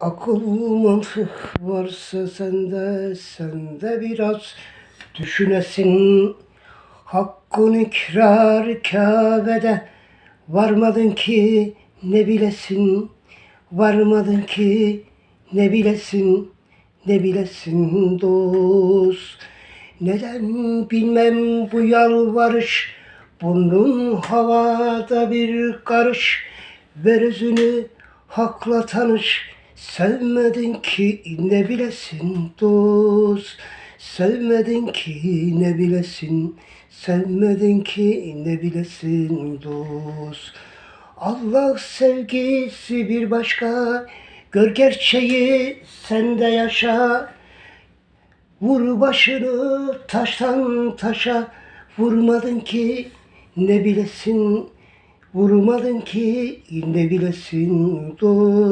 Akıl mantık varsa sende, sende biraz düşünesin. Hakkın ikrar Kabe'de varmadın ki ne bilesin. Varmadın ki ne bilesin, ne bilesin dost. Neden bilmem bu yalvarış, burnun havada bir karış. Ver özünü hakla tanış, sevmedin ki ne bilesin dost. Sevmedin ki ne bilesin, sevmedin ki ne bilesin dost. Allah sevgisi bir başka, gör gerçeği sende yaşa. Vur başını taştan taşa, vurmadın ki ne bilesin, vurmadın ki ne bilesin dost.